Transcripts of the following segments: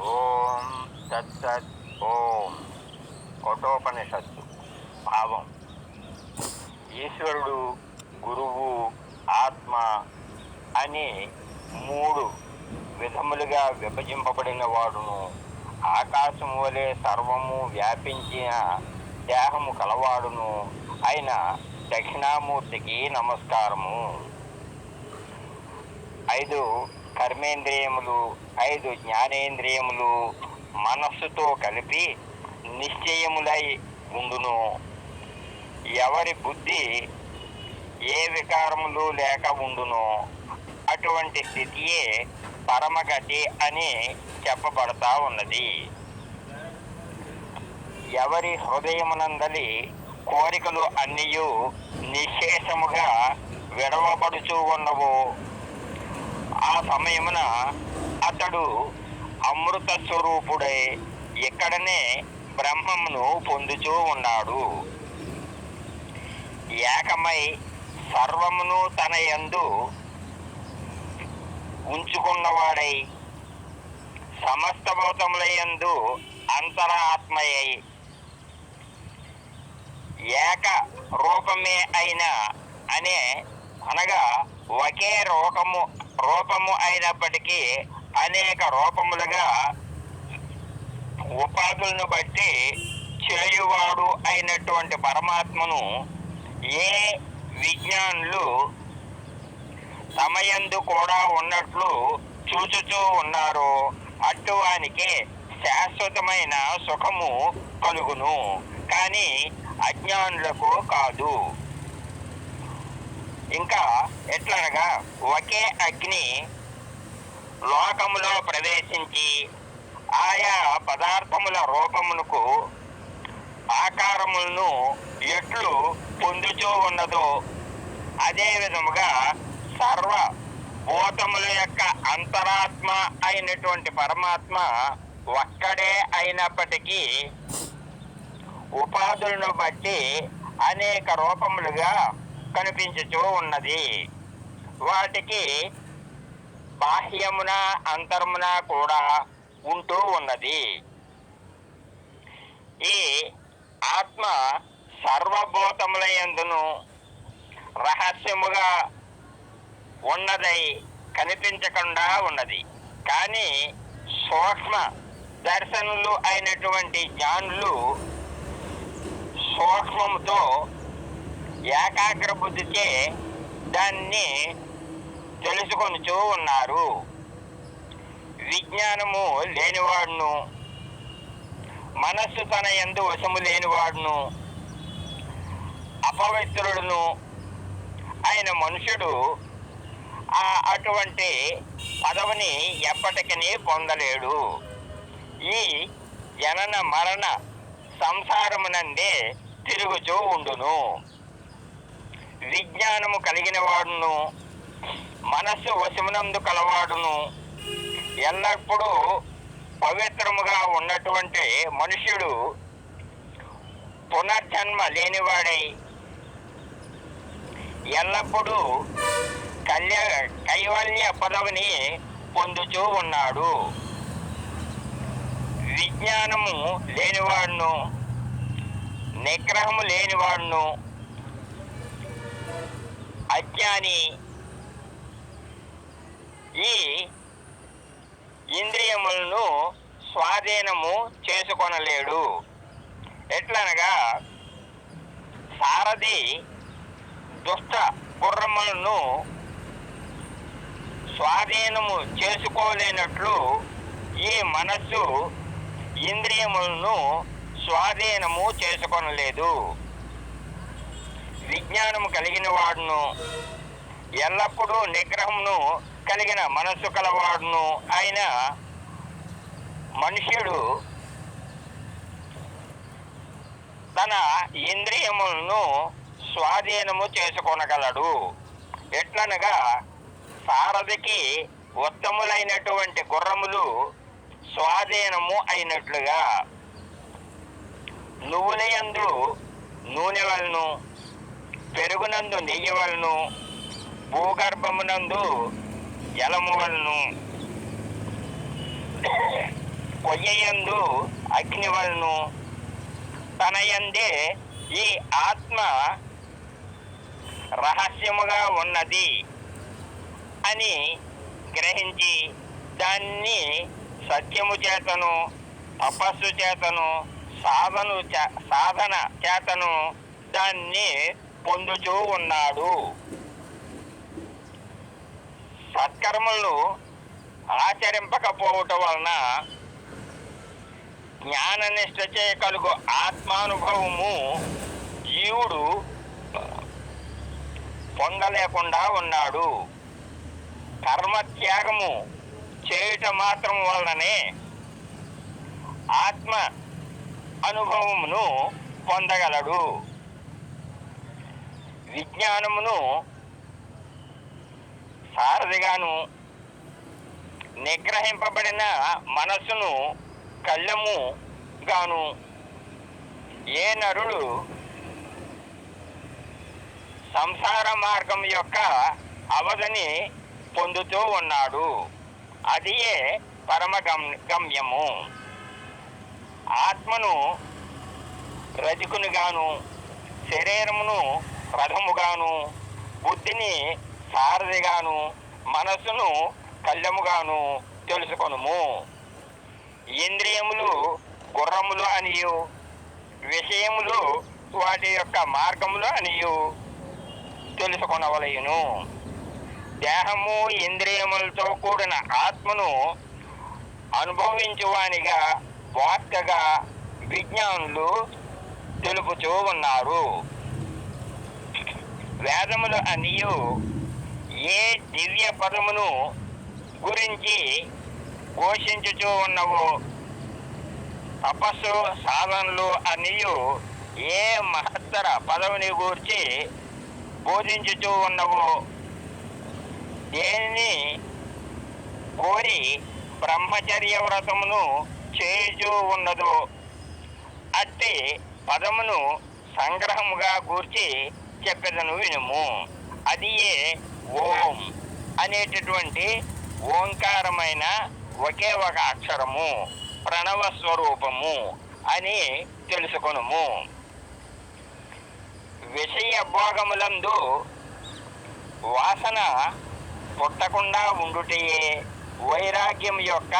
ఓం తత్సత్ ఓం. కఠోపనిషత్తు. భావం ఈశ్వరుడు గురువు ఆత్మ అని మూడు విధములుగా విభజింపబడిన వాడును. ఆకాశము వలె సర్వము వ్యాపించిన దేహము కలవాడును. అయిన దక్షిణామూర్తికి నమస్కారము. ఐదు కర్మేంద్రియములు ఐదు జ్ఞానేంద్రియములు మనస్సుతో కలిపి నిశ్చయములై ఉండును. ఎవరి బుద్ధి ఏ వికారములు లేక ఉండును? అటువంటి స్థితియే పరమగతి అని చెప్పబడతా ఉన్నది. ఎవరి హృదయమునందలి కోరికలు అన్నీయు నిశేషముగా విడవబడుచూ ఉన్నవో ఆ సమయమున అతడు అమృత స్వరూపుడై ఇక్కడనే బ్రహ్మమును పొందుచూ ఉన్నాడు. ఏకమై సర్వమును తన యందు ఉంచుకున్నవాడై సమస్త భూతములయందు అంతరాత్మయై ఏక రూపమే అయిన అనే అనగా ఒకే రూపము రూపము అయినప్పటికీ అనేక రూపములుగా ఉపాధులను బట్టి చేయువాడు అయినటువంటి పరమాత్మను ఏ విజ్ఞానులు సమయందు కూడా ఉన్నట్లు చూచుతూ ఉన్నారో అట్టువానికి శాశ్వతమైన సుఖము కలుగును. కానీ అజ్ఞానులకు కాదు. ఇంకా ఎట్లనగా ఒకే అగ్ని లోకములో ప్రవేశించి ఆయా పదార్థముల రూపమునకు ఆకారములను ఎట్లు పొందుచూ ఉన్నదో అదే విధముగా సర్వ భూతముల యొక్క అంతరాత్మ అయినటువంటి పరమాత్మ ఒక్కడే అయినప్పటికీ ఉపాధులను బట్టి అనేక రూపములుగా కనిపించుచూ ఉన్నది వాటికి బాహ్యమున అంతరమున కూడా ఉంటూ ఉన్నది. ఈ ఆత్మ సర్వభూతములయందును రహస్యముగా ఉన్నదై కనిపించకుండా ఉన్నది. కానీ సూక్ష్మ దర్శనులు అయినటువంటి జ్ఞానులు సూక్ష్మముతో ఏకాగ్ర బుద్ధితే దాన్ని తెలుసుకొనుచూ ఉన్నారు. విజ్ఞానము లేనివాడును మనస్సు తన ఎందు వశము లేనివాడును అపవిత్రుడును ఆయన మనుషుడు ఆ అటువంటి పదవిని ఎప్పటికీ పొందలేడు. ఈ జనన మరణ సంసారమునందే తిరుగుచూ ఉండును. విజ్ఞానము కలిగిన వాడును. మనస్సు వశమునందు కలవాడును. ఎల్లప్పుడూ పవిత్రముగా ఉన్నటువంటి మనుష్యుడు పునర్జన్మ లేనివాడై ఎల్లప్పుడూ కళ్య కైవల్య పదవిని పొందుచూ ఉన్నాడు. విజ్ఞానము లేనివాడును నిగ్రహము లేనివాడును అజ్ఞాని. ఈ ఇంద్రియములను స్వాధీనము చేసుకొనలేడు. ఎట్లనగా సారథి దుష్ట గుర్రములను స్వాధీనము చేసుకోలేనట్లు ఈ మనస్సు ఇంద్రియములను స్వాధీనము చేసుకొనలేదు. విజ్ఞానము కలిగిన వాడును. ఎల్లప్పుడూ నిగ్రహమును కలిగిన మనస్సు కలవాడును. ఆయన మనుష్యుడు. తన ఇంద్రియములను స్వాధీనము చేసుకొనగలడు. ఎట్లనగా సారథికి ఉత్తములైనటువంటి గుర్రములు స్వాధీనము అయినట్లుగా నువ్వులయందు నూనె వలను పెరుగునందు నెయ్యి వలను భూగర్భమునందు జలము వలను పొయ్యందు అగ్ని వలను తన యందే ఈ ఆత్మ రహస్యముగా ఉన్నది అని గ్రహించి దాన్ని సత్యము చేతను తపస్సు చేతను సాధను చే- సాధన చేతను దాన్ని పొందుతూ ఉన్నాడు సత్కర్మలు ఆచరింపకపోవటం వలన జ్ఞాన నిష్ఠచే కలుగు ఆత్మానుభవము జీవుడు పొందలేకుండా ఉన్నాడు. కర్మత్యాగము చేయుట మాత్రం వలననే ఆత్మ అనుభవమును పొందగలడు. విజ్ఞానమును సారథిగాను నిగ్రహింపబడిన మనస్సును కళ్ళము గాను ఏ నరుడు సంసార మార్గం యొక్క అవధిని పొందుతూ ఉన్నాడు. అదియే పరమ గమ్యము. ఆత్మను రజకునిగాను శరీరమును రథముగాను బుద్ధిని సారథిగాను మనస్సును కళ్ళెముగాను తెలుసుకొనుము. ఇంద్రియములు గుర్రములు అనియు విషయములు వాటి యొక్క మార్గములు అనియు తెలుసుకొనవలయును. దేహము ఇంద్రియములతో కూడిన ఆత్మను అనుభవించువానిగా వార్తగా విజ్ఞానులు తెలుపుతూ ఉన్నారు. వేదములు అనియు ఏ దివ్య పదమును గురించి ఘోషించుచూ ఉన్నవో? తపస్సు సాధనలు అనియు ఏ మహత్తర పదవిని గూర్చి బోధించుచూ ఉన్నవో? దేనిని కోరి బ్రహ్మచర్య వ్రతమును చేయుచూ ఉన్నదో? అట్టి పదమును సంగ్రహముగా గూర్చి చెప్పేదను వినుము. అది ఏ ఓం అనేటటువంటి ఓంకారమైన ఒకే ఒక అక్షరము ప్రణవ స్వరూపము అని తెలుసుకొనుము. విషయ భోగములందు వాసన పుట్టకుండా ఉండుటయే వైరాగ్యం యొక్క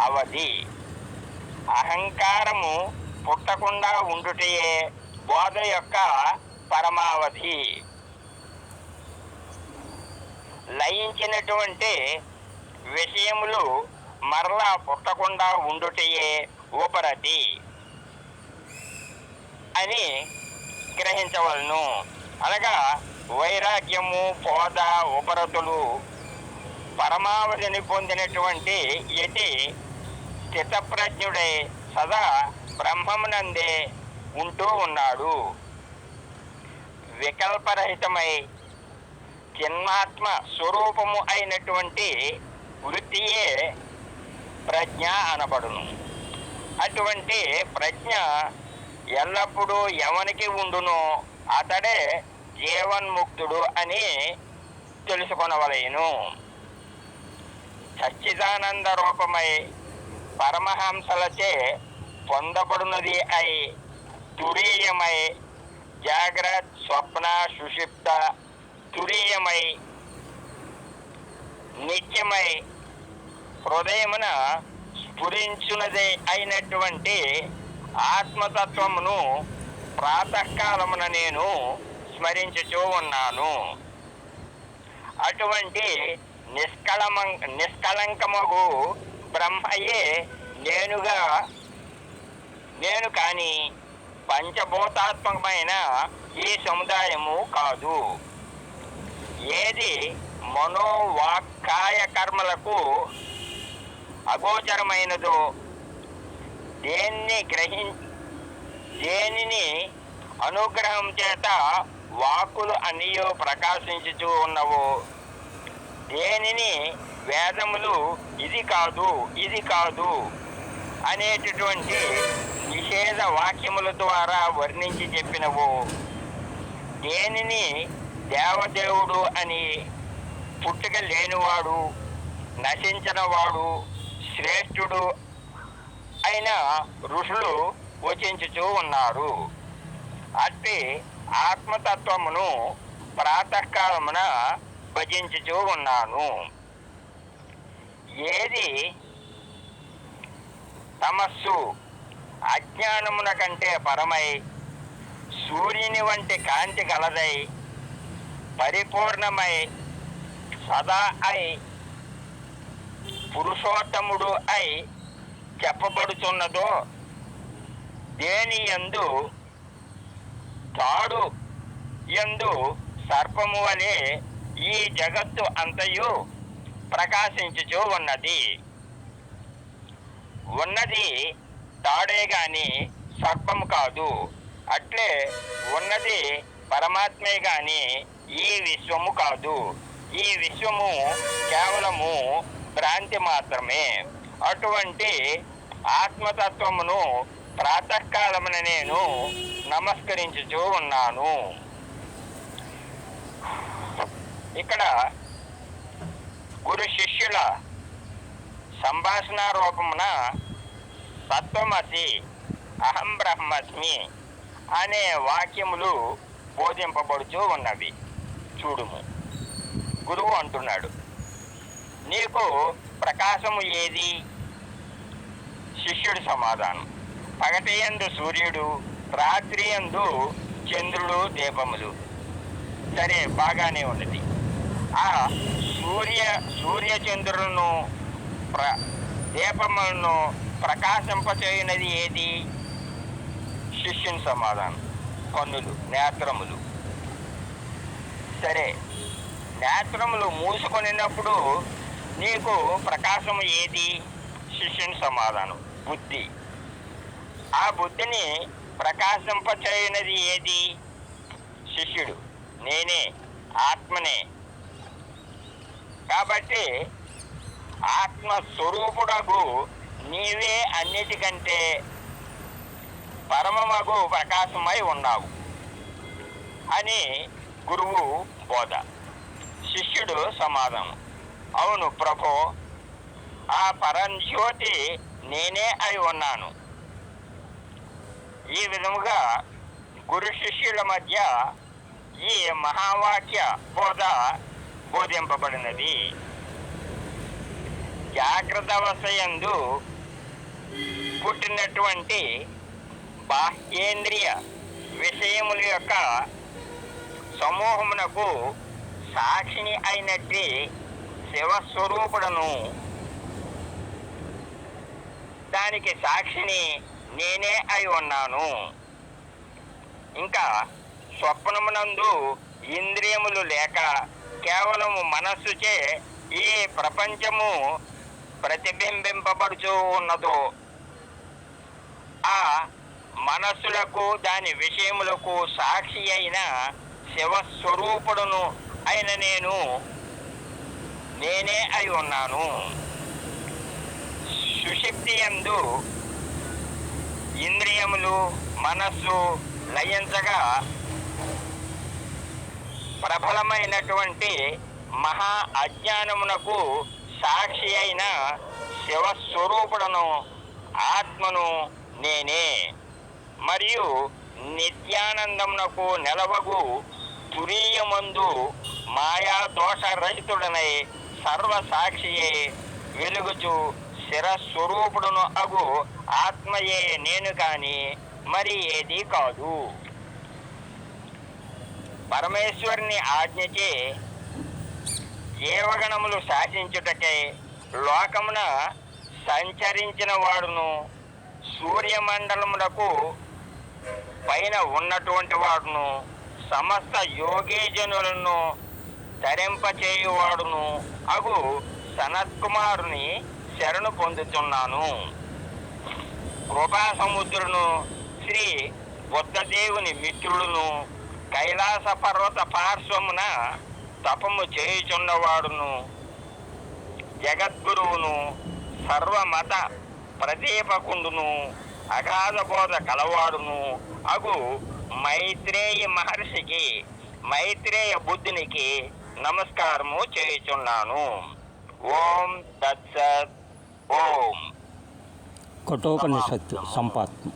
అవధి. అహంకారము పుట్టకుండా ఉండుటయే బోధ యొక్క పరమావధి. లయించినటువంటి విషయములు మరలా పుట్టకుండా ఉండుటయే ఉపరతి అని గ్రహించవలను. అనగా వైరాగ్యము పోద ఉపరతులు పరమావధిని పొందినటువంటి యతి స్థితప్రజ్ఞుడై సదా బ్రహ్మమునందే ఉంటూ ఉన్నాడు. వికల్పరహితమై చిన్మాత్మ స్వరూపము అయినటువంటి వృత్తియే ప్రజ్ఞ అనబడును. అటువంటి ప్రజ్ఞ ఎల్లప్పుడూ ఎవనికి ఉండునో అతడే జీవన్ముక్తుడు అని తెలుసుకొనవలేను. సచ్చిదానంద రూపమై పరమహంసలచే పొందబడినది అయి తురీయమై జాగ్రత్త స్వప్న సుషిప్త తురీయమై నిత్యమై హృదయమున స్ఫురించున్నదే అయినటువంటి ఆత్మతత్వమును ప్రాతకాలమున నేను స్మరించుచూ ఉన్నాను. అటువంటి నిష్కళమ నిష్కళంకమగు బ్రహ్మయే నేనుగా నేను కానీ పంచభూతాత్మకమైన ఈ సముదాయము కాదు. ఏది మనోవాక్కాయ కర్మలకు అగోచరమైనదో దేన్ని గ్రహి దేనిని అనుగ్రహం చేత వాక్కులు అనియో ప్రకాశించుతూ ఉన్నవో దేనిని వేదములు ఇది కాదు ఇది కాదు అనేటటువంటి నిషేధ వాక్యముల ద్వారా వర్ణించి చెప్పినవు. దేనిని దేవదేవుడు అని పుట్టుక లేనివాడు నశించినవాడు శ్రేష్ఠుడు అయిన ఋషులు వచించుచూ ఉన్నారు. అట్టి ఆత్మతత్వమును ప్రాతకాలమున భజించుచూ ఉన్నాను. ఏది? తమస్సు. అజ్ఞానమున కంటే పరమై సూర్యుని వంటి కాంతి గలదై పరిపూర్ణమై సదా అయి పురుషోత్తముడు అయి చెప్పబడుతున్నదో దేని యందు తాడు యందు సర్పము వలె ఈ జగత్తు అంతయు ప్రకాశించుచూ ఉన్నది. ఉన్నది తాడే గాని సర్పము కాదు. అట్లే ఉన్నది పరమాత్మే గాని ఈ విశ్వము కాదు. ఈ విశ్వము కేవలము భ్రాంతి మాత్రమే. అటువంటి ఆత్మతత్వమును ప్రాతకాలమున నేను నమస్కరించుచూ ఉన్నాను. ఇక్కడ గురు శిష్యుల సంభాషణ రూపమున సత్వమసి అహం బ్రహ్మస్మి అనే వాక్యములు బోధింపబడుతూ ఉన్నవి. చూడుము. గురువు అంటున్నాడు నీకు ప్రకాశము ఏది? శిష్యుడి సమాధానం. పగటియందు సూర్యుడు రాత్రియందు చంద్రుడు దీపములు. సరే బాగానే ఉన్నది. ఆ సూర్య సూర్యచంద్రులను ప్ర దీపములను ప్రకాశింపచేయునది ఏది? శిష్యుని సమాధానం కన్నులు నేత్రములు. సరే నేత్రములు మూసుకొనినప్పుడు నీకు ప్రకాశము ఏది? శిష్యుని సమాధానం బుద్ధి. ఆ బుద్ధిని ప్రకాశింపచేయునది ఏది? శిష్యుడు. నేనే ఆత్మనే. కాబట్టి ఆత్మస్వరూపుడకు నీవే అన్నిటికంటే పరమమగు ప్రకాశమై ఉన్నావు అని గురువు బోధ. శిష్యుడు సమాధానం అవును ప్రభో ఆ పరంజ్యోతి నేనే అయి ఉన్నాను. ఈ విధముగా గురు శిష్యుల మధ్య ఈ మహావాక్య బోధ బోధింపబడినది. జాగ్రత్త అవస్థయందు పుట్టినటువంటి బాహ్యేంద్రియ విషయముల యొక్క సమూహమునకు సాక్షిని అయినట్టి శివస్వరూపుడను. దానికి సాక్షిని నేనే అయి ఉన్నాను. ఇంకా స్వప్నమునందు ఇంద్రియములు లేక కేవలము మనస్సుచే ఈ ప్రపంచము ప్రతిబింబింపబడుచూ ఉన్నదో ఆ మనస్సులకు దాని విషయములకు సాక్షి అయిన శివస్వరూపుడును అయిన నేను నేనే అయి ఉన్నాను. సుశక్తి ఎందు ఇంద్రియములు మనస్సు లయించగా ప్రబలమైనటువంటి మహా అజ్ఞానమునకు సాక్షి అయిన శివస్వరూపుడను ఆత్మను నేనే. మరియు నిత్యానందమునకు నెలవగు తురీయమందు మాయా దోషరహితుడనై సర్వసాక్షియే వెలుగుచు శిరస్వరూపుడును అగు ఆత్మయే నేను కాని మరి ఏది కాదు. పరమేశ్వరుని ఆజ్ఞచే జీవగణములు శాసించుటకై లోకమున సంచరించిన వాడును. సూర్యమండలములకు పైన ఉన్నటువంటి వాడును. సమస్త యోగీజనులను తరింపచేయువాడును. అగు సనత్కుమారుని శరణు పొందుతున్నాను కృపాసముద్రును శ్రీ బుద్ధదేవుని మిత్రుడును కైలాస పర్వత పార్శ్వమున తపము చేయుచున్నవాడును జగద్గురువును సర్వమత ప్రదీపకుండును అగాధబోధ కలవాడును. అగు మైత్రేయ మహర్షికి మైత్రేయ బుద్ధునికి నమస్కారము చేయుచున్నాను. ఓం తత్సత్ ఓం. కఠోపనిషత్తు సంపాత్మ.